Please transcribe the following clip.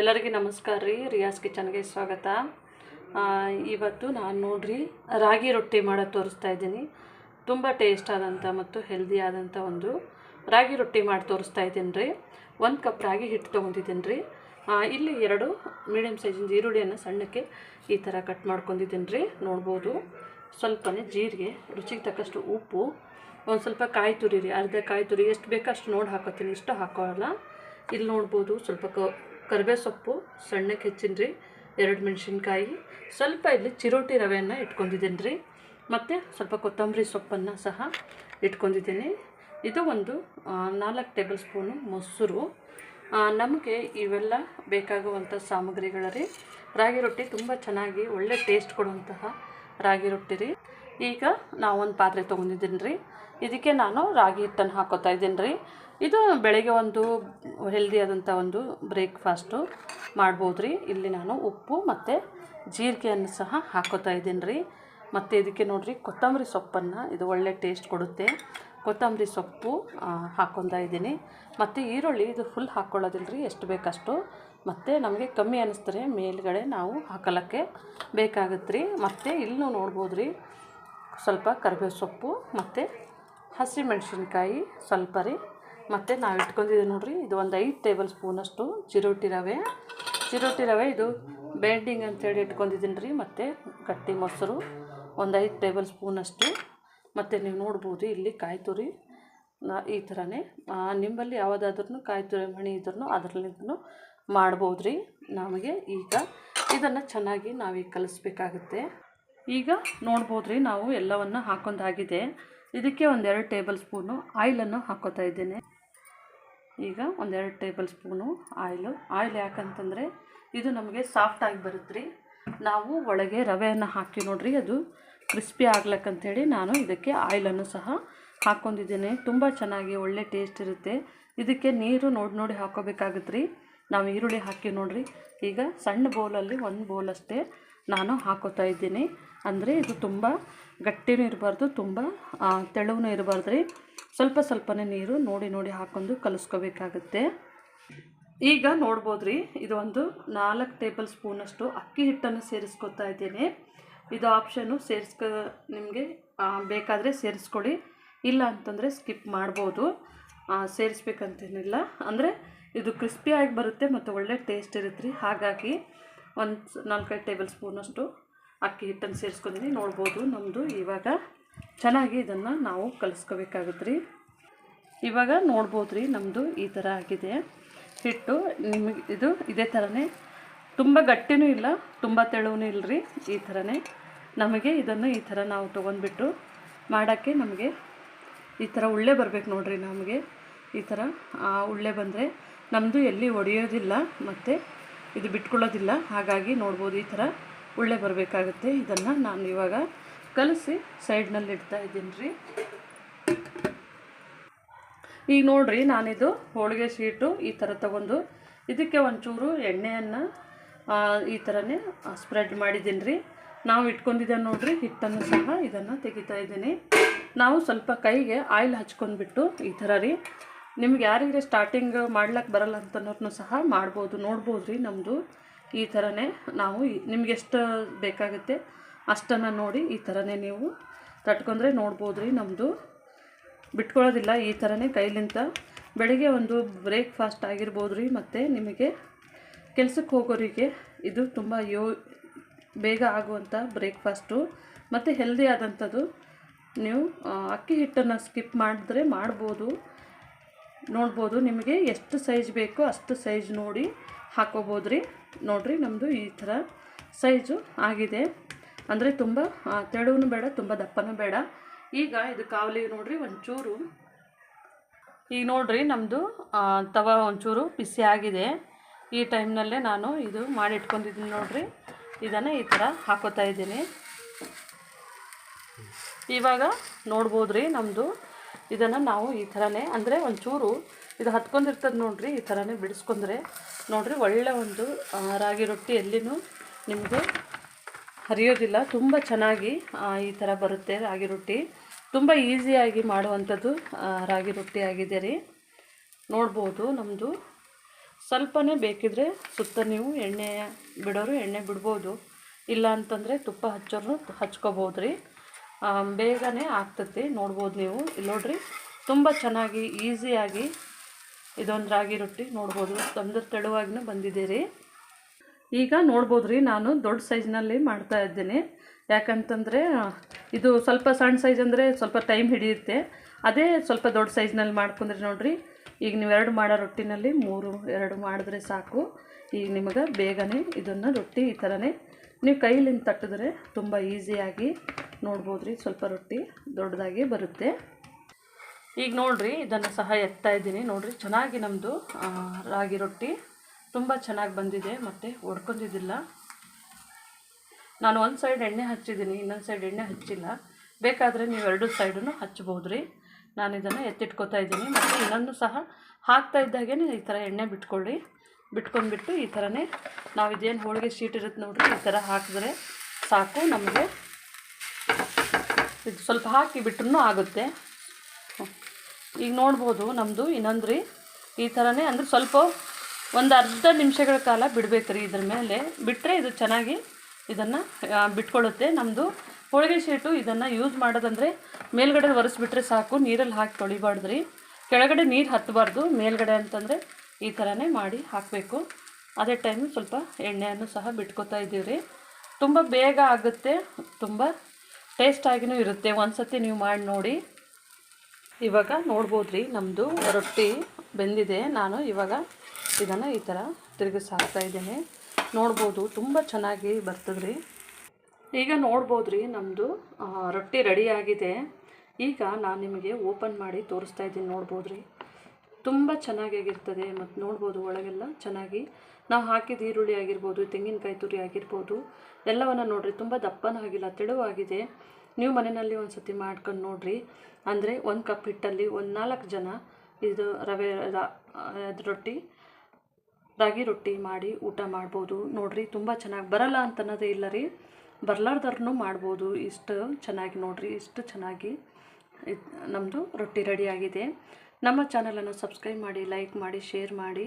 ಎಲ್ಲರಿಗೂ ನಮಸ್ಕಾರ ರೀ ರಿಯಾಸ್ ಕಿಚನ್ಗೆ ಸ್ವಾಗತ. ಇವತ್ತು ನಾನು ನೋಡ್ರಿ, ರಾಗಿ ರೊಟ್ಟಿ ಮಾಡೋದು ತೋರಿಸ್ತಾ ಇದ್ದೀನಿ. ತುಂಬ ಟೇಸ್ಟ್ ಆದಂಥ ಮತ್ತು ಹೆಲ್ದಿ ಆದಂಥ ಒಂದು ರಾಗಿ ರೊಟ್ಟಿ ಮಾಡಿ ತೋರಿಸ್ತಾ ಇದ್ದೀನಿ ರೀ. ಒಂದು ಕಪ್ ರಾಗಿ ಹಿಟ್ಟು ತೊಗೊಂಡಿದ್ದೀನಿ ರೀ. ಇಲ್ಲಿ ಎರಡು ಮೀಡಿಯಮ್ ಸೈಜಿಂದು ಈರುಳ್ಳಿಯನ್ನು ಸಣ್ಣಕ್ಕೆ ಈ ಥರ ಕಟ್ ಮಾಡ್ಕೊಂಡಿದ್ದೀನಿ ರೀ. ನೋಡ್ಬೋದು, ಸ್ವಲ್ಪನೇ ಜೀರಿಗೆ, ರುಚಿಗೆ ತಕ್ಕಷ್ಟು ಉಪ್ಪು, ಒಂದು ಸ್ವಲ್ಪ ಕಾಯಿ ತುರಿ ರೀ. ಅರ್ಧ ಕಾಯಿ ತುರಿ, ಎಷ್ಟು ಬೇಕೋ ಅಷ್ಟು ನೋಡಿ ಹಾಕೋತೀನಿ. ಇಷ್ಟು ಹಾಕೋಲ್ಲ. ಇಲ್ಲಿ ನೋಡ್ಬೋದು, ಸ್ವಲ್ಪ ಕ ಕರಿಬೇ ಸೊಪ್ಪು ಸಣ್ಣಕ್ಕೆ ಹೆಚ್ಚಿನ ರೀ ಎರಡು ಮೆಣಸಿನ್ಕಾಯಿ, ಸ್ವಲ್ಪ ಇಲ್ಲಿ ಚಿರೋಟಿ ರವೆಯನ್ನು ಇಟ್ಕೊಂಡಿದ್ದೀನಿ ರೀ ಮತ್ತು ಸ್ವಲ್ಪ ಕೊತ್ತಂಬರಿ ಸೊಪ್ಪನ್ನು ಸಹ ಇಟ್ಕೊಂಡಿದ್ದೀನಿ ಇದು ಒಂದು ನಾಲ್ಕು ಟೇಬಲ್ ಸ್ಪೂನು ಮೊಸರು. ನಮಗೆ ಇವೆಲ್ಲ ಬೇಕಾಗುವಂಥ ಸಾಮಗ್ರಿಗಳ ರೀ ರಾಗಿ ರೊಟ್ಟಿ ತುಂಬ ಚೆನ್ನಾಗಿ ಒಳ್ಳೆ ಟೇಸ್ಟ್ ಕೊಡುವಂತಹ ರಾಗಿ ರೊಟ್ಟಿ ರೀ ಈಗ ನಾವೊಂದು ಪಾತ್ರೆ ತೊಗೊಂಡಿದ್ದೀನಿ ರೀ ಇದಕ್ಕೆ ನಾನು ರಾಗಿ ಹಿಟ್ಟನ್ನು ಹಾಕೋತಾ ಇದ್ದೀನಿ ರೀ. ಇದು ಬೆಳಗ್ಗೆ ಒಂದು ಹೆಲ್ದಿ ಆದಂಥ ಒಂದು ಬ್ರೇಕ್ಫಾಸ್ಟು ಮಾಡ್ಬೋದು ರೀ. ಇಲ್ಲಿ ನಾನು ಉಪ್ಪು ಮತ್ತು ಜೀರಿಗೆಯನ್ನು ಸಹ ಹಾಕೋತಾ ಇದ್ದೀನಿ ರೀ. ಮತ್ತು ಇದಕ್ಕೆ ನೋಡಿರಿ ಕೊತ್ತಂಬರಿ ಸೊಪ್ಪನ್ನು ಇದು ಒಳ್ಳೆ ಟೇಸ್ಟ್ ಕೊಡುತ್ತೆ. ಕೊತ್ತಂಬರಿ ಸೊಪ್ಪು ಹಾಕೊತಾ ಇದ್ದೀನಿ. ಮತ್ತು ಈರುಳ್ಳಿ ಇದು ಫುಲ್ ಹಾಕ್ಕೊಳ್ಳೋದಿಲ್ಲ ರೀ, ಎಷ್ಟು ಬೇಕಷ್ಟು. ಮತ್ತು ನಮಗೆ ಕಮ್ಮಿ ಅನ್ನಿಸ್ತಾರೆ ಮೇಲುಗಡೆ ನಾವು ಹಾಕಲಕ್ಕೆ ಬೇಕಾಗುತ್ತೆ ರೀ. ಮತ್ತು ಇಲ್ಲೂ ನೋಡ್ಬೋದು ರೀ, ಸ್ವಲ್ಪ ಕರಿಬೇವು ಸೊಪ್ಪು ಮತ್ತು ಹಸಿಮೆಣ್ಸಿನ್ಕಾಯಿ ಸ್ವಲ್ಪ ರೀ. ಮತ್ತು ನಾವು ಇಟ್ಕೊಂಡಿದ್ದೀವಿ ನೋಡಿರಿ, ಇದು ಒಂದು ಐದು ಟೇಬಲ್ ಸ್ಪೂನಷ್ಟು ಚಿರೋಟಿ ರವೆ. ಚಿರೋಟಿ ರವೆ ಇದು ಬೇಂಡಿಂಗ್ ಅಂತೇಳಿ ಇಟ್ಕೊಂಡಿದ್ದೀನಿ ರೀ, ಮತ್ತು ಗಟ್ಟಿ ಮೊಸರು ಒಂದು ಐದು ಟೇಬಲ್ ಸ್ಪೂನಷ್ಟು ಮತ್ತು ನೀವು ನೋಡ್ಬೋದು ಇಲ್ಲಿ ಕಾಯಿ ತುರಿ ಈ ಥರನೇ ನಿಂಬಲ್ಲಿ ಯಾವುದಾದ್ರೂ ಕಾಯಿ ತುರಿ, ಮಣಿ ಇದ್ರೂ ಅದರಲ್ಲಿಂದನೂ ಮಾಡ್ಬೋದು ರೀ ನಮಗೆ ಈಗ ಇದನ್ನು ಚೆನ್ನಾಗಿ ನಾವೀಗ ಕಲಿಸ್ಬೇಕಾಗುತ್ತೆ. ಈಗ ನೋಡ್ಬೋದು ರೀ ನಾವು ಎಲ್ಲವನ್ನು ಹಾಕೊಂಡಾಗಿದೆ. ಇದಕ್ಕೆ ಒಂದೆರಡು ಟೇಬಲ್ ಸ್ಪೂನು ಆಯಿಲನ್ನು ಹಾಕೋತಾ ಇದ್ದೇನೆ. ಈಗ ಒಂದೆರಡು ಟೇಬಲ್ ಸ್ಪೂನು ಆಯಿಲು. ಆಯಿಲ್ ಯಾಕಂತಂದರೆ ಇದು ನಮಗೆ ಸಾಫ್ಟಾಗಿ ಬರುತ್ತೆ ರೀ ನಾವು ಒಳಗೆ ರವೆಯನ್ನು ಹಾಕಿ ನೋಡ್ರಿ, ಅದು ಕ್ರಿಸ್ಪಿ ಆಗ್ಲಕ್ಕಂಥೇಳಿ ನಾನು ಇದಕ್ಕೆ ಆಯಿಲನ್ನು ಸಹ ಹಾಕ್ಕೊಂಡಿದ್ದೇನೆ. ತುಂಬ ಚೆನ್ನಾಗಿ ಒಳ್ಳೆ ಟೇಸ್ಟ್ ಇರುತ್ತೆ. ಇದಕ್ಕೆ ನೀರು ನೋಡಿ ನೋಡಿ ಹಾಕೋಬೇಕಾಗುತ್ತೆ ರೀ ನಾವು ಈರುಳ್ಳಿ ಹಾಕಿ ನೋಡ್ರಿ. ಈಗ ಸಣ್ಣ ಬೌಲಲ್ಲಿ ಒಂದು ಬೌಲ್ ಅಷ್ಟೇ ನಾನು ಹಾಕೋತಾ ಇದ್ದೀನಿ. ಅಂದರೆ ಇದು ತುಂಬ ಗಟ್ಟಿನೂ ಇರಬಾರ್ದು, ತುಂಬ ತೆಳುವೂ ಇರಬಾರ್ದು ರೀ. ಸ್ವಲ್ಪ ಸ್ವಲ್ಪನೇ ನೀರು ನೋಡಿ ನೋಡಿ ಹಾಕೊಂಡು ಕಲಿಸ್ಕೋಬೇಕಾಗುತ್ತೆ. ಈಗ ನೋಡ್ಬೋದು ರೀ, ಇದು ಒಂದು ನಾಲ್ಕು ಟೇಬಲ್ ಸ್ಪೂನಷ್ಟು ಅಕ್ಕಿ ಹಿಟ್ಟನ್ನು ಸೇರಿಸ್ಕೊತಾ ಇದ್ದೇನೆ. ಇದು ಆಪ್ಷನ್ನು ಸೇರಿಸ್ಕೊ, ನಿಮಗೆ ಬೇಕಾದರೆ ಸೇರಿಸ್ಕೊಳ್ಳಿ. ಇಲ್ಲ ಅಂತಂದರೆ ಸ್ಕಿಪ್ ಮಾಡ್ಬೋದು. ಸೇರಿಸ್ಬೇಕಂತೇನಿಲ್ಲ. ಅಂದರೆ ಇದು ಕ್ರಿಸ್ಪಿಯಾಗಿ ಬರುತ್ತೆ ಮತ್ತು ಒಳ್ಳೆ ಟೇಸ್ಟ್ ಇರುತ್ತೆ ರೀ. ಹಾಗಾಗಿ ಒಂದು ನಾಲ್ಕೈದು ಟೇಬಲ್ ಸ್ಪೂನಷ್ಟು ಅಕ್ಕಿ ಹಿಟ್ಟನ್ನು ಸೇರಿಸ್ಕೊಂಡಿನಿ, ನೋಡ್ಬೋದು ನಮ್ಮದು ಇವಾಗ ಚೆನ್ನಾಗಿ ಇದನ್ನು ನಾವು ಕಲಿಸ್ಕೋಬೇಕಾಗುತ್ತೆ ರೀ ಇವಾಗ ನೋಡ್ಬೋದು ರೀ ನಮ್ಮದು ಈ ಥರ ಆಗಿದೆ. ಹಿಟ್ಟು ನಿಮಗೆ ಇದು ಇದೇ ಥರನೇ. ತುಂಬ ಗಟ್ಟಿನೂ ಇಲ್ಲ, ತುಂಬ ತೆಳುವೂ ಇಲ್ಲ ರೀ ಈ ಥರನೇ. ನಮಗೆ ಇದನ್ನು ಈ ಥರ ನಾವು ತೊಗೊಂಡ್ಬಿಟ್ಟು ಮಾಡೋಕ್ಕೆ ನಮಗೆ ಈ ಥರ ಉಳ್ಳೆ ಬರಬೇಕು ನೋಡ್ರಿ ನಮಗೆ. ಈ ಥರ ಉಳ್ಳೆ ಬಂದರೆ ನಮ್ಮದು ಎಲ್ಲಿ ಒಡೆಯೋದಿಲ್ಲ, ಮತ್ತು ಇದು ಬಿಟ್ಕೊಳ್ಳೋದಿಲ್ಲ. ಹಾಗಾಗಿ ನೋಡ್ಬೋದು ಈ ಥರ ಉಳ್ಳೆ ಬರಬೇಕಾಗುತ್ತೆ. ಇದನ್ನು ನಾನು ಇವಾಗ ಕಲಸಿ ಸೈಡ್ನಲ್ಲಿ ಇಡ್ತಾ ಇದ್ದೀನಿ ರೀ. ಈಗ ನೋಡ್ರಿ, ನಾನಿದು ಹೋಳಿಗೆ ಶೀಟು ಈ ಥರ ತಗೊಂಡು ಇದಕ್ಕೆ ಒಂಚೂರು ಎಣ್ಣೆಯನ್ನು ಈ ಥರನೇ ಸ್ಪ್ರೆಡ್ ಮಾಡಿದ್ದೀನಿ ರೀ. ನಾವು ಇಟ್ಕೊಂಡಿದ್ದೆ ನೋಡ್ರಿ, ಹಿಟ್ಟನ್ನು ಸಹ ಇದನ್ನು ತೆಗಿತಾ ಇದ್ದೀನಿ. ನಾವು ಸ್ವಲ್ಪ ಕೈಗೆ ಆಯಿಲ್ ಹಚ್ಕೊಂಡ್ಬಿಟ್ಟು ಈ ಥರ ರೀ. ನಿಮ್ಗೆ ಯಾರಿಗೆ ಸ್ಟಾರ್ಟಿಂಗ್ ಮಾಡ್ಲಿಕ್ಕೆ ಬರಲ್ಲ ಅಂತನೋರ್ನು ಸಹ ಮಾಡ್ಬೋದು, ನೋಡ್ಬೋದು ರೀ ನಮ್ಮದು ಈ ಥರನೇ ನಾವು ನಿಮಗೆಷ್ಟು ಬೇಕಾಗುತ್ತೆ ಅಷ್ಟನ್ನು ನೋಡಿ ಈ ಥರನೇ ನೀವು ತಟ್ಕೊಂಡ್ರೆ ನೋಡ್ಬೋದು ರೀ ನಮ್ಮದು ಬಿಟ್ಕೊಳ್ಳೋದಿಲ್ಲ ಈ ಥರನೇ ಕೈಲಿಂತ ಬೆಳಗ್ಗೆ ಒಂದು ಬ್ರೇಕ್ಫಾಸ್ಟ್ ಆಗಿರ್ಬೋದು ರೀ ಮತ್ತು ನಿಮಗೆ ಕೆಲಸಕ್ಕೆ ಹೋಗೋರಿಗೆ ಇದು ತುಂಬ ಯೋ ಬೇಗ ಆಗುವಂಥ ಬ್ರೇಕ್ಫಾಸ್ಟು. ಮತ್ತು ಹೆಲ್ದಿ ಆದಂಥದ್ದು ನೀವು ಅಕ್ಕಿ ಹಿಟ್ಟನ್ನು ಸ್ಕಿಪ್ ಮಾಡಿದ್ರೆ ಮಾಡ್ಬೋದು, ನೋಡ್ಬೋದು ನಿಮಗೆ ಎಷ್ಟು ಸೈಜ್ ಬೇಕೋ ಅಷ್ಟು ಸೈಜ್ ನೋಡಿ ಹಾಕೋಬೋದು ರೀ ನೋಡಿರಿ ನಮ್ಮದು ಈ ಥರ ಸೈಜು ಆಗಿದೆ. ಅಂದರೆ ತುಂಬ ತೆಳುವೂ ಬೇಡ, ತುಂಬ ದಪ್ಪನೂ ಬೇಡ. ಈಗ ಇದು ಕಾವಲಿ ನೋಡಿರಿ, ಒಂಚೂರು. ಈಗ ನೋಡಿರಿ ನಮ್ಮದು ತವ ಒಂಚೂರು ಬಿಸಿ ಆಗಿದೆ. ಈ ಟೈಮ್ನಲ್ಲೇ ನಾನು ಇದು ಮಾಡಿಟ್ಕೊಂಡಿದ್ದೀನಿ ನೋಡಿರಿ. ಇದನ್ನು ಈ ಥರ ಹಾಕೋತಾ ಇದ್ದೀನಿ. ಇವಾಗ ನೋಡ್ಬೋದು ರೀ ನಮ್ಮದು ಇದನ್ನು ನಾವು ಈ ಥರನೇ, ಅಂದರೆ ಒಂಚೂರು ಇದು ಹತ್ಕೊಂಡಿರ್ತದೆ ನೋಡಿರಿ, ಈ ಥರನೇ ಬಿಡಿಸ್ಕೊಂಡ್ರೆ. ನೋಡ್ರಿ, ಒಳ್ಳೆ ಒಂದು ರಾಗಿ ರೊಟ್ಟಿ ಎಲ್ಲಿನೂ ನಿಮಗೆ ಹರಿಯೋದಿಲ್ಲ. ತುಂಬ ಚೆನ್ನಾಗಿ ಈ ಥರ ಬರುತ್ತೆ ರಾಗಿ ರೊಟ್ಟಿ. ತುಂಬ ಈಸಿಯಾಗಿ ಮಾಡುವಂಥದ್ದು ರಾಗಿ ರೊಟ್ಟಿ ಆಗಿದೆ ರೀ. ನೋಡ್ಬೋದು ನಮ್ಮದು ಸ್ವಲ್ಪನೇ ಬೇಕಿದ್ರೆ ಸುತ್ತ ನೀವು ಎಣ್ಣೆ ಬಿಡೋರು ಎಣ್ಣೆ ಬಿಡ್ಬೋದು. ಇಲ್ಲ ಅಂತಂದರೆ ತುಪ್ಪ ಹಚ್ಚೋರು ಹಚ್ಕೋಬೋದು ರೀ. ಬೇಗನೆ ಆಗ್ತತಿ ನೋಡ್ಬೋದು ನೀವು. ಇಲ್ಲಿ ನೋಡ್ರಿ, ತುಂಬ ಚೆನ್ನಾಗಿ ಈಸಿಯಾಗಿ ಇದೊಂದು ರಾಗಿ ರೊಟ್ಟಿ ನೋಡ್ಬೋದು. ತಂದು ತೆಳುವಾಗಿನೂ ಬಂದಿದೆ ರೀ. ಈಗ ನೋಡ್ಬೋದು ರೀ, ನಾನು ದೊಡ್ಡ ಸೈಜ್ನಲ್ಲಿ ಮಾಡ್ತಾ ಇದ್ದೀನಿ. ಯಾಕಂತಂದರೆ, ಇದು ಸ್ವಲ್ಪ ಸಣ್ಣ ಸೈಜ್ ಅಂದರೆ ಸ್ವಲ್ಪ ಟೈಮ್ ಹಿಡಿಯುತ್ತೆ. ಅದೇ ಸ್ವಲ್ಪ ದೊಡ್ಡ ಸೈಜ್ನಲ್ಲಿ ಮಾಡ್ಕೊಂಡ್ರೆ ನೋಡಿರಿ, ಈಗ ನೀವು ಎರಡು ಮಾಡೋ ರೊಟ್ಟಿನಲ್ಲಿ ಮೂರು, ಎರಡು ಮಾಡಿದ್ರೆ ಸಾಕು. ಈಗ ನಿಮಗೆ ಬೇಗನೆ ಇದನ್ನು ರೊಟ್ಟಿ ಈ ಥರನೇ. ನೀವು ಕೈಲಿಂದ ತಟ್ಟಿದ್ರೆ ತುಂಬ ಈಸಿಯಾಗಿ ನೋಡ್ಬೋದು ರೀ, ಸ್ವಲ್ಪ ರೊಟ್ಟಿ ದೊಡ್ಡದಾಗಿ ಬರುತ್ತೆ. ಈಗ ನೋಡ್ರಿ, ಇದನ್ನು ಸಹ ಎತ್ತಾ ಇದ್ದೀನಿ. ನೋಡ್ರಿ, ಚೆನ್ನಾಗಿ ನಮ್ಮದು ರಾಗಿ ರೊಟ್ಟಿ ತುಂಬ ಚೆನ್ನಾಗಿ ಬಂದಿದೆ, ಮತ್ತು ಒಡ್ಕೊಂಡಿದ್ದಿಲ್ಲ. ನಾನು ಒಂದು ಸೈಡ್ ಎಣ್ಣೆ ಹಚ್ಚಿದ್ದೀನಿ, ಇನ್ನೊಂದು ಸೈಡ್ ಎಣ್ಣೆ ಹಚ್ಚಿಲ್ಲ. ಬೇಕಾದರೆ ನೀವು ಎರಡು ಸೈಡನ್ನು ಹಚ್ಬೋದು ರೀ ನಾನು ಇದನ್ನು ಎತ್ತಿಟ್ಕೋತಾ ಇದ್ದೀನಿ. ಮತ್ತು ಇನ್ನೊಂದು ಸಹ ಹಾಕ್ತಾ ಇದ್ದಾಗೆ ಈ ಥರ ಎಣ್ಣೆ ಬಿಟ್ಕೊಳ್ಳಿ. ಬಿಟ್ಕೊಂಡ್ಬಿಟ್ಟು ಈ ಥರನೇ ನಾವು ಇದೇನು ಹೋಳಿಗೆ ಶೀಟ್ ಇರುತ್ತೆ ನೋಡ್ರಿ, ಈ ಥರ ಹಾಕಿದ್ರೆ ಸಾಕು ನಮಗೆ. ಇದು ಸ್ವಲ್ಪ ಹಾಕಿ ಬಿಟ್ರೂ ಆಗುತ್ತೆ. ಈಗ ನೋಡ್ಬೋದು ನಮ್ಮದು ಇನ್ನೊಂದು ರೀ ಈ ಥರನೇ ಅಂದರೆ ಸ್ವಲ್ಪ ಒಂದು ಅರ್ಧ ನಿಮಿಷಗಳ ಕಾಲ ಬಿಡಬೇಕು ರೀ ಇದ್ರ ಮೇಲೆ. ಬಿಟ್ಟರೆ ಇದು ಚೆನ್ನಾಗಿ ಇದನ್ನು ಬಿಟ್ಕೊಳ್ಳುತ್ತೆ. ನಮ್ಮದು ಹೋಳಿಗೆ ಶೀಟು ಇದನ್ನು ಯೂಸ್ ಮಾಡೋದಂದರೆ ಮೇಲ್ಗಡೆ ಒರೆಸ್ಬಿಟ್ರೆ ಸಾಕು, ನೀರಲ್ಲಿ ಹಾಕಿ ತೊಳಿಬಾರ್ದು ರೀ ಕೆಳಗಡೆ ನೀರು ಹತ್ತಬಾರ್ದು ಮೇಲ್ಗಡೆ ಅಂತಂದರೆ ಈ ಥರನೇ ಮಾಡಿ ಹಾಕಬೇಕು. ಅದೇ ಟೈಮ್ ಸ್ವಲ್ಪ ಎಣ್ಣೆಯನ್ನು ಸಹ ಬಿಟ್ಕೋತಾ ಇದ್ದೀವಿ ರೀ ತುಂಬ ಬೇಗ ಆಗುತ್ತೆ, ತುಂಬ ಟೇಸ್ಟಾಗಿಯೂ ಇರುತ್ತೆ. ಒಂದು ಸತಿ ನೀವು ಮಾಡಿ ನೋಡಿ. ಇವಾಗ ನೋಡ್ಬೋದು ರೀ ನಮ್ಮದು ರೊಟ್ಟಿ ಬೆಂದಿದೆ. ನಾನು ಇವಾಗ ಇದನ್ನು ಈ ಥರ ತಿರುಗಿಸಿ ಇದ್ದೇನೆ. ನೋಡ್ಬೋದು, ತುಂಬ ಚೆನ್ನಾಗಿ ಬರ್ತದೆ ರೀ ಈಗ ನೋಡ್ಬೋದು ರೀ ನಮ್ಮದು ರೊಟ್ಟಿ ರೆಡಿಯಾಗಿದೆ ಈಗ ನಾನು ನಿಮಗೆ ಓಪನ್ ಮಾಡಿ ತೋರಿಸ್ತಾ ಇದ್ದೀನಿ ನೋಡ್ಬೋದು ರೀ ತುಂಬ ಚೆನ್ನಾಗಿರ್ತದೆ ಮತ್ತು ನೋಡ್ಬೋದು ಒಳಗೆಲ್ಲ ಚೆನ್ನಾಗಿ. ನಾವು ಹಾಕಿದ ಈರುಳ್ಳಿ ಆಗಿರ್ಬೋದು, ತೆಂಗಿನಕಾಯಿ ತುರಿ ಆಗಿರ್ಬೋದು, ಎಲ್ಲವನ್ನು ನೋಡಿರಿ, ತುಂಬ ದಪ್ಪನೂ ಆಗಿಲ್ಲ, ತೆಳುವಾಗಿದೆ. ನೀವು ಮನೆಯಲ್ಲಿ ಒಂದು ಸತಿ ಮಾಡ್ಕೊಂಡು ನೋಡಿರಿ. ಅಂದರೆ ಒಂದು ಕಪ್ ಹಿಟ್ಟಲ್ಲಿ ಒಂದು ನಾಲ್ಕು ಜನ ಇದು ರವೆ ರೊಟ್ಟಿ, ರಾಗಿ ರೊಟ್ಟಿ ಮಾಡಿ ಊಟ ಮಾಡ್ಬೋದು. ನೋಡಿರಿ, ತುಂಬ ಚೆನ್ನಾಗಿ ಬರಲ್ಲ ಅಂತನ್ನೋದೇ ಇಲ್ಲ ರೀ. ಬರಲಾರ್ದವ್ರೂ ಮಾಡ್ಬೋದು. ಇಷ್ಟು ಚೆನ್ನಾಗಿ ನೋಡಿರಿ, ಇಷ್ಟು ಚೆನ್ನಾಗಿ ನಮ್ಮದು ರೊಟ್ಟಿ ರೆಡಿಯಾಗಿದೆ ನಮ್ಮ ಚಾನಲನ್ನು ಸಬ್ಸ್ಕ್ರೈಬ್ ಮಾಡಿ, ಲೈಕ್ ಮಾಡಿ, ಶೇರ್ ಮಾಡಿ.